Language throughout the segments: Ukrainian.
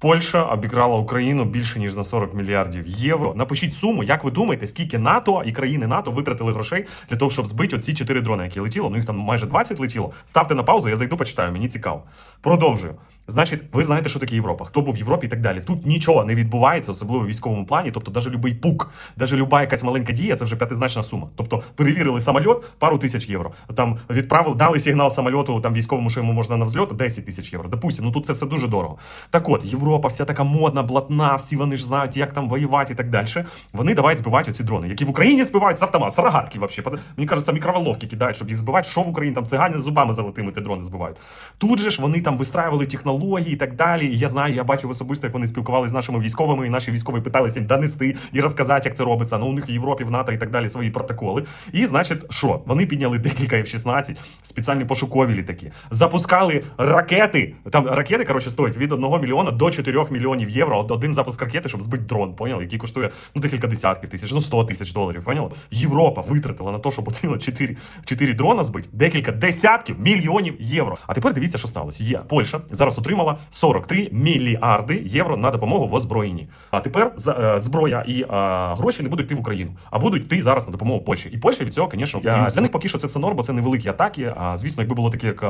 Польща обіграла Україну більше ніж на 40 мільярдів євро. Напишіть суму, як ви думаєте, скільки НАТО і країни НАТО витратили грошей для того, щоб збити оці чотири дрони, які летіло. Ну їх там майже 20 летіло. Ставте на паузу, я зайду, почитаю. Мені цікаво. Продовжую. Значить, ви знаєте, що таке Європа, хто був в Європі і так далі. Тут нічого не відбувається, особливо в військовому плані. Тобто, навіть любий пук, навіть люба якась маленька дія, це вже п'ятизначна сума. Тобто перевірили самоліт, пару тисяч євро. Там відправили, дали сигнал самольоту там військовому, що йому можна на взльот, 10 тисяч євро. Допустим, ну тут це все дуже дорого. Так от, Європа, вся така модна, блатна, всі вони ж знають, як там воювати і так далі. Вони давай збивають оці дрони, які в Україні збивають з автомат, з рогатки вообще. Мені кажеться, мікроволновки кидають, щоб їх збивати. Що в Україні там цигані з зубами золотими ті дрони збивають. Тут же ж вони там вистраювали технології і так далі. Я знаю, я бачив особисто, як вони спілкувалися з нашими військовими, і наші військові питалися їм донести і розказати, як це робиться. Ну у них в Європі, в НАТО і так далі свої протоколи. І значить, що вони підняли декілька F-16, спеціальні пошукові літаки, запускали ракети. Там ракети, коротше, стоять від 1 мільйона до 4 мільйонів євро. От Один запуск ракети, щоб збити дрон, поняли, який коштує ну декілька десятків тисяч, ну 100 тисяч доларів. Поняли? Європа витратила на те, щоб оцінило 4, 4 дрона збити, декілька десятків мільйонів євро. А тепер дивіться, що сталося. Є Польща зараз отримала 43 мільярди євро на допомогу в озброєнні. А тепер е, зброя і гроші не будуть йти в Україну, а будуть йти зараз на допомогу Польщі. І Польща від цього, звісно, для них поки що це все норм, бо це невеликі атаки. А звісно, якби було таке, як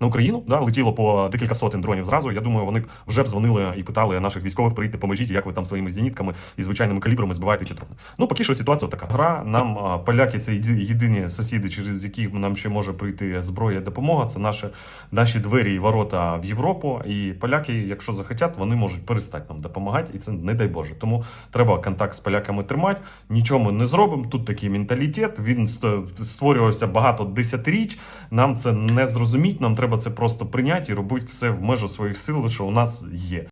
на Україну, да, летіло по декілька сотень дронів зразу. Я думаю, вони б вже б дзвонили і питали наших військових прийти, поможіть, як ви там своїми зенітками і звичайними калібрами збиваєте ці дрони. Ну поки що ситуація така. Гра нам поляки це єдині сусіди, через яких нам ще може прийти зброя і допомога. Це наші, наші двері і ворота в Європу. І поляки, якщо захотять, вони можуть перестати нам допомагати, і це не дай Боже. Тому треба контакт з поляками тримати. Нічого ми не зробимо. Тут такий менталітет. Він ст- створювався багато десятиріч. Нам це не зрозуміть. Нам треба це просто прийняти і робити все в межу своїх сил, що у нас є.